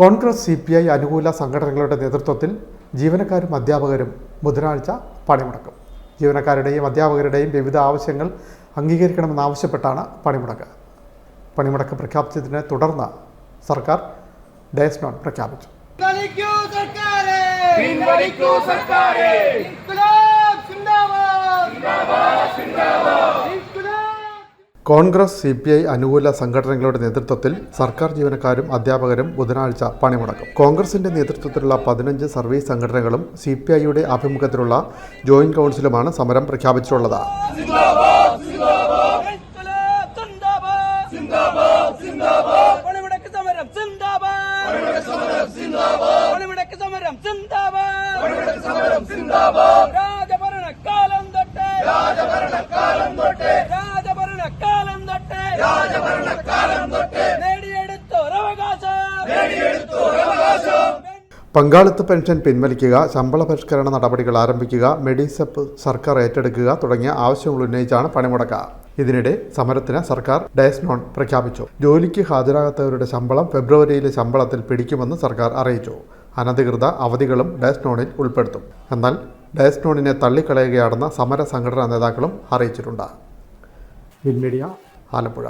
Congress C P I അനുകൂല സംഘടനകളുടെ നേതൃത്വത്തിൽ ജീവനക്കാരും അധ്യാപകരും ബുധനാഴ്ച പണിമുടക്കും. ജീവനക്കാരുടെയും അധ്യാപകരുടെയും വിവിധ ആവശ്യങ്ങൾ അംഗീകരിക്കണമെന്നാവശ്യപ്പെട്ടാണ് പണിമുടക്ക്. പണിമുടക്ക് പ്രഖ്യാപിച്ചതിനെ തുടർന്ന് സർക്കാർ ഡയസ് നോട്ട് പ്രഖ്യാപിച്ചു. സർക്കാരെ! കോൺഗ്രസ് സി പി ഐ അനുകൂല സംഘടനകളുടെ നേതൃത്വത്തിൽ സർക്കാർ ജീവനക്കാരും അധ്യാപകരും ബുധനാഴ്ച പണിമുടക്കും കോൺഗ്രസിന്റെ നേതൃത്വത്തിലുള്ള പതിനഞ്ച് സർവീസ് സംഘടനകളും സി പി ഐയുടെ ആഭിമുഖ്യത്തിലുള്ള ജോയിന്റ് കൗൺസിലുമാണ് സമരം പ്രഖ്യാപിച്ചിട്ടുള്ളത് സമരം പങ്കാളിത്ത പെൻഷൻ പിൻവലിക്കുക ശമ്പള പരിഷ്കരണ നടപടികൾ ആരംഭിക്കുക മെഡിസെപ്പ് സർക്കാർ ഏറ്റെടുക്കുക തുടങ്ങിയ ആവശ്യങ്ങൾ ഉന്നയിച്ചാണ് പണിമുടക്ക്. ഇതിനിടെ സമരത്തിന് സർക്കാർ ഡയസ്നോൺ പ്രഖ്യാപിച്ചു. ജോലിക്ക് ഹാജരാകാത്തവരുടെ ശമ്പളം ഫെബ്രുവരിയിലെ ശമ്പളത്തിൽ പിടിക്കുമെന്ന് സർക്കാർ അറിയിച്ചു. അനധികൃത അവധികളും ഡയസ്നോണിൽ ഉൾപ്പെടുത്തും. എന്നാൽ ഡയസ്നോണിനെ തള്ളിക്കളയുകയാണെന്ന് സമര സംഘടനാ നേതാക്കളും അറിയിച്ചിട്ടുണ്ട്. ആലപ്പുഴ.